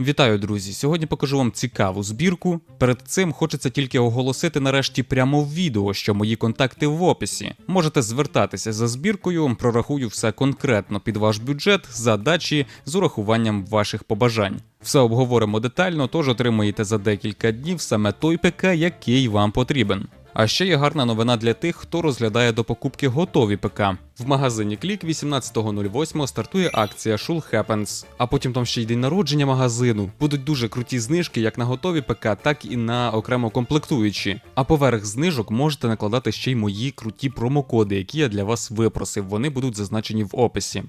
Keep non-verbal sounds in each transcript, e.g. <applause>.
Вітаю, друзі! Сьогодні покажу вам цікаву збірку. Перед цим хочеться тільки оголосити нарешті прямо в відео, що мої контакти в описі. Можете звертатися за збіркою, прорахую все конкретно під ваш бюджет, задачі з урахуванням ваших побажань. Все обговоримо детально, тож отримаєте за декілька днів саме той ПК, який вам потрібен. А ще є гарна новина для тих, хто розглядає до покупки готові ПК. В магазині Клік 18.08 стартує акція Shul Happens, а потім там ще й день народження магазину. Будуть дуже круті знижки як на готові ПК, так і на окремо комплектуючі. А поверх знижок можете накладати ще й мої круті промокоди, які я для вас випросив. Вони будуть зазначені в описі.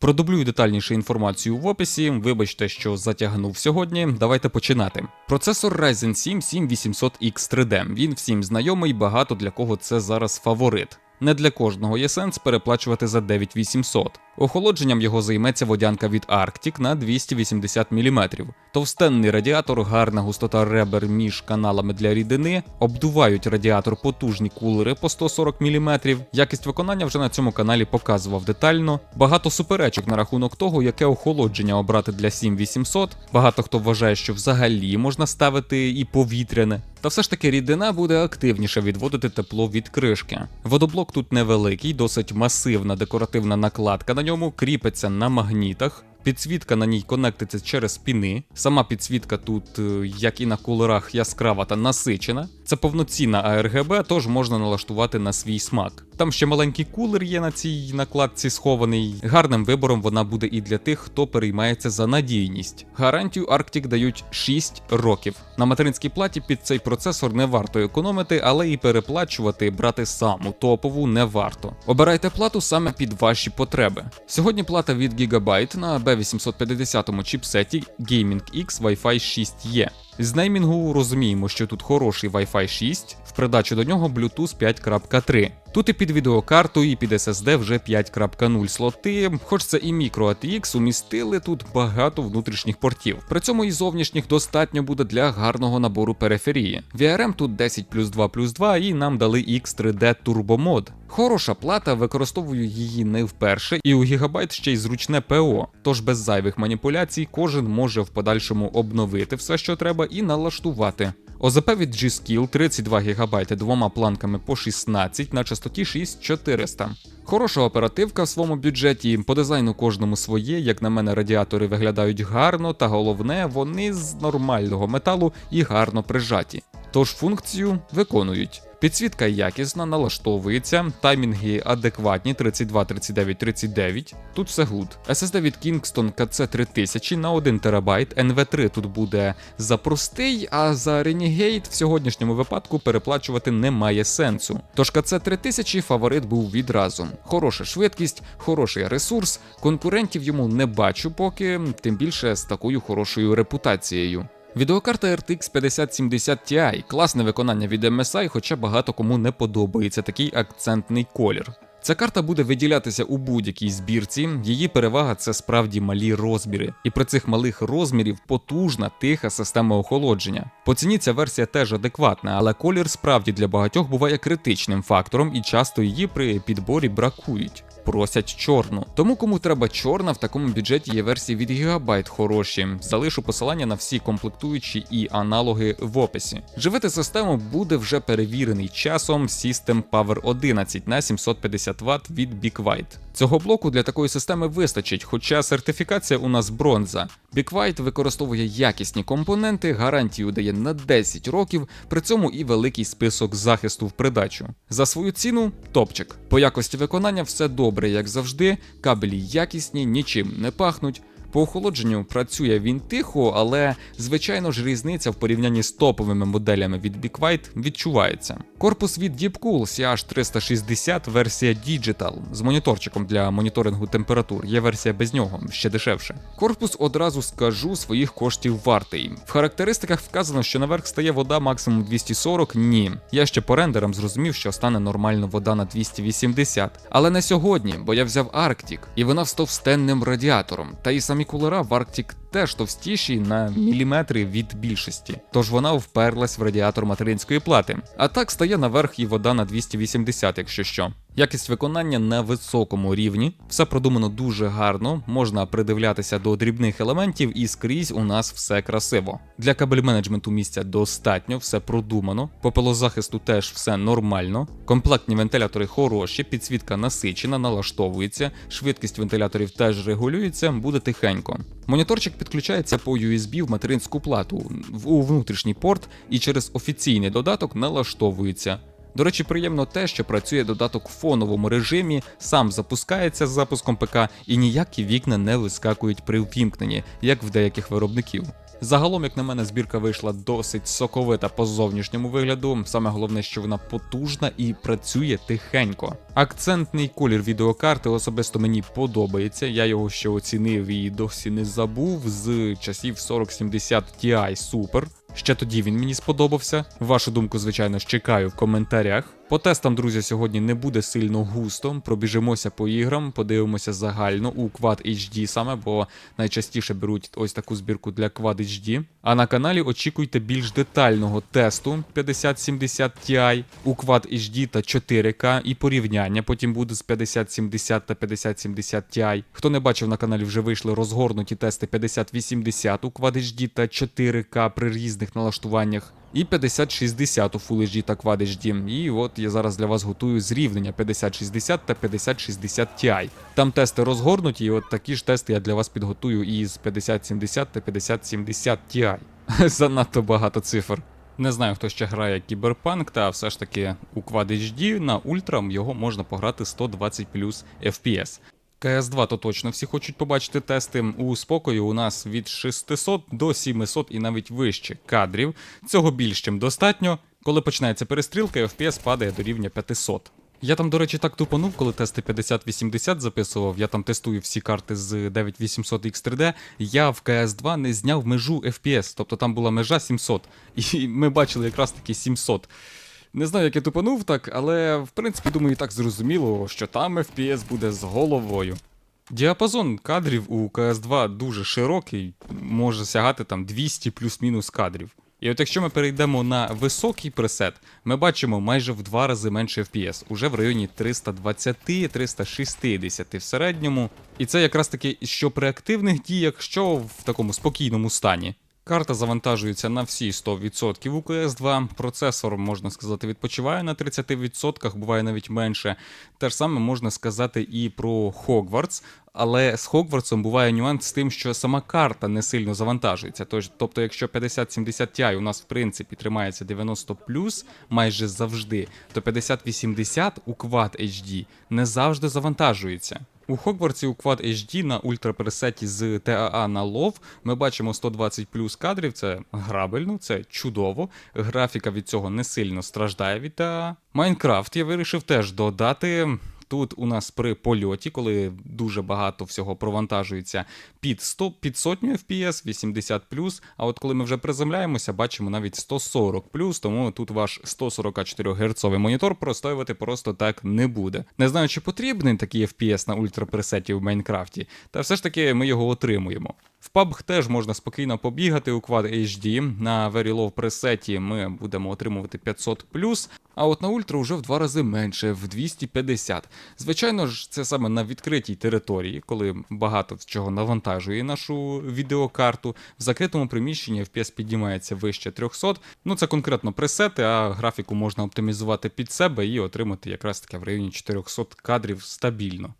Продублюю детальніше інформацію в описі. Вибачте, що затягнув сьогодні. Давайте починати. Процесор Ryzen 7 7800X 3D. Він всім знайомий, багато для кого це зараз фаворит. Не для кожного є сенс переплачувати за 9800. Охолодженням його займеться водянка від Arctic на 280 мм. Товстенний радіатор, гарна густота ребер між каналами для рідини, обдувають радіатор потужні кулери по 140 мм. Якість виконання вже на цьому каналі показував детально. Багато суперечок на рахунок того, яке охолодження обрати для 7800. Багато хто вважає, що взагалі можна ставити і повітряне. Та все ж таки рідина буде активніше відводити тепло від кришки. Водоблок тут невеликий, досить масивна декоративна накладка на ньому, кріпиться на магнітах. Підсвітка на ній конектиться через піни. Сама підсвітка тут, е, як і на кулерах, яскрава та насичена. Це повноцінна ARGB, тож можна налаштувати на свій смак. Там ще маленький кулер є на цій накладці схований. Гарним вибором вона буде і для тих, хто переймається за надійність. Гарантію Arctic дають 6 років. На материнській платі під цей процесор не варто економити, але і переплачувати брати саму топову не варто. Обирайте плату саме під ваші потреби. Сьогодні плата від Gigabyte на B850 чіпсеті Gaming X Wi-Fi 6E. З неймінгу розуміємо, що тут хороший Wi-Fi 6, в придачу до нього Bluetooth 5.3. Тут і під відеокарту, і під SSD вже 5.0 слоти, хоч це і мікро ATX, умістили тут багато внутрішніх портів. При цьому і зовнішніх достатньо буде для гарного набору периферії. VRM тут 10 плюс 2 плюс 2 і нам дали X3D Turbo. Хороша плата, використовую її не вперше, і у Gigabyte ще й зручне ПО. Тож без зайвих маніпуляцій кожен може в подальшому обновити все, що треба, і налаштувати. ОЗП від G-Skill 32 ГБ двома планками по 16 на частоті 6400. Хороша оперативка в своєму бюджеті, по дизайну кожному своє, як на мене, радіатори виглядають гарно, та головне, вони з нормального металу і гарно прижаті. Тож функцію виконують. Підсвітка якісна, налаштовується, таймінги адекватні 32, 39, 39. Тут все гуд. SSD від Kingston KC 3000 на 1 ТБ, NV3 тут буде за простий, а за Renegade в сьогоднішньому випадку переплачувати немає сенсу. Тож KC 3000 фаворит був відразу. Хороша швидкість, хороший ресурс, конкурентів йому не бачу поки, тим більше з такою хорошою репутацією. Відеокарта RTX 5070 Ti, класне виконання від MSI, хоча багато кому не подобається такий акцентний колір. Ця карта буде виділятися у будь-якій збірці. Її перевага це справді малі розміри, і при цих малих розмірів потужна тиха система охолодження. По ціні ця версія теж адекватна, але колір справді для багатьох буває критичним фактором, і часто її при підборі бракують. Просять чорну. Тому кому треба чорна, в такому бюджеті є версії від Gigabyte хороші. Залишу посилання на всі комплектуючі і аналоги в описі. Живити систему буде вже перевірений часом System Power 11 на 750 Вт від Big. Цього блоку для такої системи вистачить, хоча сертифікація у нас бронза. Big використовує якісні компоненти, гарантію дає на 10 років, при цьому і великий список захисту в придачу. За свою ціну топчик. По якості виконання все добре, як завжди. Кабелі якісні, нічим не пахнуть. По охолодженню працює він тихо, але звичайно ж різниця в порівнянні з топовими моделями від White відчувається. Корпус від Deepcool CH360 версія Digital з моніторчиком для моніторингу температур. Є версія без нього, ще дешевше. Корпус одразу скажу своїх коштів вартий. В характеристиках вказано, що наверх стає вода максимум 240. Ні. Я ще по рендерам зрозумів, що стане нормально вода на 280. Але не сьогодні, бо я взяв Arctic, і вона з товстенним радіатором. Та і самі кулера в Arctic теж товстіші на міліметри від більшості. Тож вона вперлась в радіатор материнської плати. А так стає наверх і вода на 280, якщо що. Якість виконання на високому рівні, все продумано дуже гарно, можна придивлятися до дрібних елементів, і скрізь у нас все красиво. Для кабель менеджменту місця достатньо, все продумано. По пилозахисту теж все нормально. Комплектні вентилятори хороші, підсвітка насичена, налаштовується, швидкість вентиляторів теж регулюється, буде тихенько. Моніторчик підключається по USB в материнську плату у внутрішній порт і через офіційний додаток налаштовується. До речі, приємно те, що працює додаток в фоновому режимі, сам запускається з запуском ПК і ніякі вікна не вискакують при ввімкненні, як в деяких виробників. Загалом, як на мене, збірка вийшла досить соковита по зовнішньому вигляду. Саме головне, що вона потужна і працює тихенько. Акцентний колір відеокарти особисто мені подобається. Я його ще оцінив і досі не забув з часів 4070 Ti Super. Ще тоді він мені сподобався. Вашу думку, звичайно, ж чекаю в коментарях. По тестам, друзі, сьогодні не буде сильно густо. Пробіжимося по іграм, подивимося загально у Quad HD саме, бо найчастіше беруть ось таку збірку для Quad HD. А на каналі очікуйте більш детального тесту 5070 Ti у Quad HD та 4K і порівняння потім буде з 5070 та 5070 Ti. Хто не бачив на каналі, вже вийшли розгорнуті тести 5080 у Quad HD та 4K при різних налаштуваннях. І 5060 у Full HD та Quad HD. І от я зараз для вас готую зрівнення 5060 та 5060 Ti. Там тести розгорнуті, і от такі ж тести я для вас підготую і з 5070 та 5070 Ti. <laughs> Занадто багато цифр. Не знаю, хто ще грає Кіберпанк, та все ж таки у Quad HD на Ultra його можна пограти 120 плюс FPS. КС2 то точно всі хочуть побачити тести. У спокою у нас від 600 до 700 і навіть вище кадрів. Цього більш чим достатньо. Коли починається перестрілка, FPS падає до рівня 500. Я там, до речі, так тупанув, коли тести 5080 записував. Я там тестую всі карти з 9800 X3D. Я в CS2 не зняв межу FPS, тобто там була межа 700. І ми бачили якраз таки 700. Не знаю, як я тупанув так, але в принципі думаю, і так зрозуміло, що там FPS буде з головою. Діапазон кадрів у CS2 дуже широкий, може сягати там 200 плюс-мінус кадрів. І от якщо ми перейдемо на високий пресет, ми бачимо майже в два рази менше FPS, уже в районі 320-360 в середньому. І це якраз таки що при активних діях, що в такому спокійному стані. Карта завантажується на всі 100% у CS2. Процесор, можна сказати, відпочиває на 30%, буває навіть менше. Те ж саме можна сказати і про Hogwarts. Але з Хогвартсом буває нюанс з тим, що сама карта не сильно завантажується. Тобто, якщо 5070 Ti у нас в принципі тримається 90 майже завжди, то 5080 у Quad HD не завжди завантажується. У Хогвартсі у Quad HD на ультрапресеті з TAA на LOV ми бачимо 120 плюс кадрів, це грабельно, це чудово. Графіка від цього не сильно страждає від TAA. Майнкрафт я вирішив теж додати. Тут у нас при польоті, коли дуже багато всього провантажується під 100, під сотню FPS, 80 а от коли ми вже приземляємося, бачимо навіть 140 тому тут ваш 144 Гц монітор простоювати просто так не буде. Не знаю, чи потрібний такий FPS на ультрапресеті в Майнкрафті, та все ж таки ми його отримуємо. В PUBG теж можна спокійно побігати у Quad HD. На Very Low пресеті ми будемо отримувати 500 а от на Ультра вже в два рази менше, в 250. Звичайно ж, це саме на відкритій території, коли багато чого навантажує нашу відеокарту. В закритому приміщенні FPS піднімається вище 300. Ну це конкретно пресети, а графіку можна оптимізувати під себе і отримати якраз таке в районі 400 кадрів стабільно.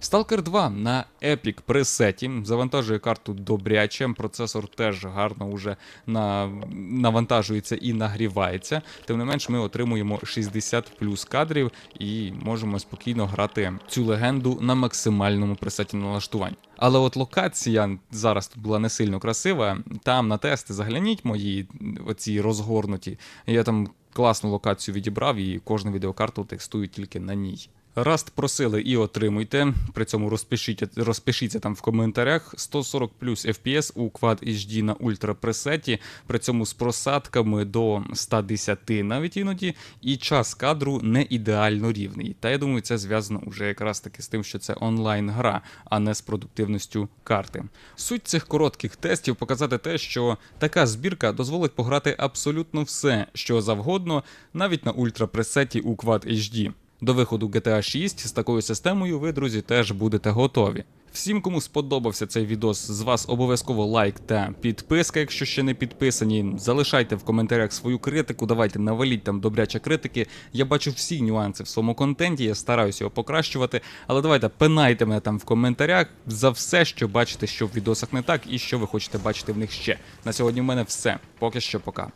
Stalker 2 на Epic пресеті завантажує карту добряче. Процесор теж гарно уже на... навантажується і нагрівається. Тим не менш, ми отримуємо 60 плюс кадрів і можемо спокійно грати цю легенду на максимальному пресеті налаштувань. Але от локація зараз тут була не сильно красива. Там на тести загляніть мої оці розгорнуті. Я там класну локацію відібрав і кожну відеокарту текстую тільки на ній. Раст просили і отримуйте. При цьому розпишіть, розпишіться там в коментарях. 140 плюс FPS у Quad HD на ультрапресеті, при цьому з просадками до 110 навіть іноді, і час кадру не ідеально рівний. Та я думаю, це зв'язано вже якраз таки з тим, що це онлайн-гра, а не з продуктивністю карти. Суть цих коротких тестів показати те, що така збірка дозволить пограти абсолютно все, що завгодно, навіть на ультрапресеті у Quad HD. До виходу GTA 6 з такою системою ви, друзі, теж будете готові. Всім, кому сподобався цей відос, з вас обов'язково лайк та підписка, якщо ще не підписані. Залишайте в коментарях свою критику, давайте наваліть там добряче критики. Я бачу всі нюанси в своєму контенті, я стараюся його покращувати. Але давайте пинайте мене там в коментарях за все, що бачите, що в відосах не так, і що ви хочете бачити в них ще. На сьогодні в мене все. Поки що, пока.